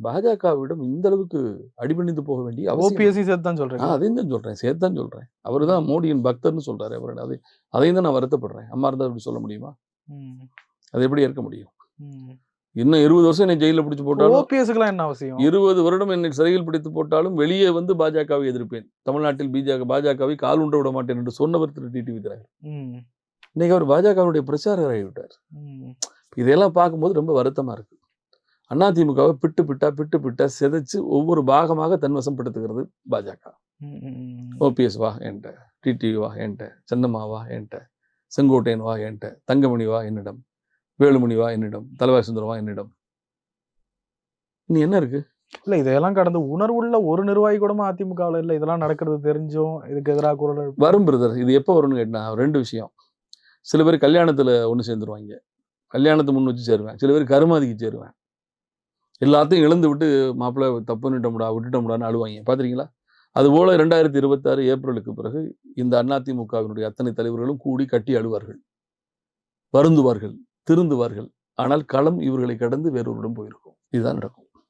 பாஜகவிடம் இந்த அளவுக்கு அடிபணிந்து போக வேண்டிய ஓபிஎஸ்சி சேர்த்து தான் ஆ, சொல்றீங்க? அதையும் தான் சொல்றேன். சேர்த்தான் சொல்றேன். அவர் தான் மோடியின் பக்தர்னு சொல்றாரு அவர். அதை அதையும் தான் நான் வருத்தப்படுறேன். அம்மா இருந்தால் அப்படி சொல்ல முடியுமா? அது எப்படி ஏற்க முடியும். இன்னும் இருபது வருஷம் என்னை ஜெயிலில் பிடிச்சு போட்டாலும் ஓபிஎஸ்க்குலாம் என்ன அவசியம்? இருபது வருடம் என்னை சிறையில் பிடித்து போட்டாலும் வெளியே வந்து பாஜகவை எதிர்ப்பேன். தமிழ்நாட்டில் பிஜக பாஜகவை கால் உண்ட விட மாட்டேன் என்று சொன்னவர் திரு. டிடிவி தினகரன் ம், இன்னைக்கு அவர் பாஜகவுடைய பிரச்சாரகர் ஆகிவிட்டார் ம், இதெல்லாம் பார்க்கும்போது ரொம்ப வருத்தமா இருக்கு. அதிமுகவை பிட்டு பிட்டா பிட்டு பிட்டா சிதைச்சு ஒவ்வொரு பாகமாக தன்வசப்படுத்துகிறது பாஜக. ஓபிஎஸ் வா என்கிட்ட டிடிவி வா என்கிட்ட சென்னம்மா வா என்கிட்ட செங்கோட்டையன் வா என்கிட்ட தங்கமணி வா என்னிடம் வேலுமணி வா என்னிடம் தலைவாய் சுந்தரம் வா என்னிடம். நீ என்ன இருக்கு? இல்ல இதெல்லாம் கடந்து உணர்வுள்ள ஒரு நிர்வாகி கூட அதிமுகவில் இல்ல. இதெல்லாம் நடக்கிறது தெரிஞ்சும் இதுக்கு எதிராக குரல் வரும் பிரதர் இது எப்போ வரும்னு கேட்டா ரெண்டு விஷயம். சில பேர் கல்யாணத்துல ஒன்று சேர்ந்துருவாங்க. கல்யாணத்தை முன் வச்சு சேருவேன். சில பேர் கருமாதிக்கு சேருவேன். எல்லாத்தையும் இழந்து விட்டு மாப்பிள்ளை தப்பு பண்ணிட்டோம்டா விட்டுட்டோம்டான்னு அழுவாங்க. பார்த்துருக்கீங்களா அதுபோல் ரெண்டாயிரத்தி இருபத்தாறு ஏப்ரலுக்கு பிறகு இந்த அதிமுகவினுடைய அத்தனை தலைவர்களும் கூடி கட்டி அழுவார்கள். வருந்துவார்கள் திருந்துவார்கள். ஆனால் களம் இவர்களை கடந்து வேறொருடன் போயிருக்கும். இதுதான் நடக்கும்.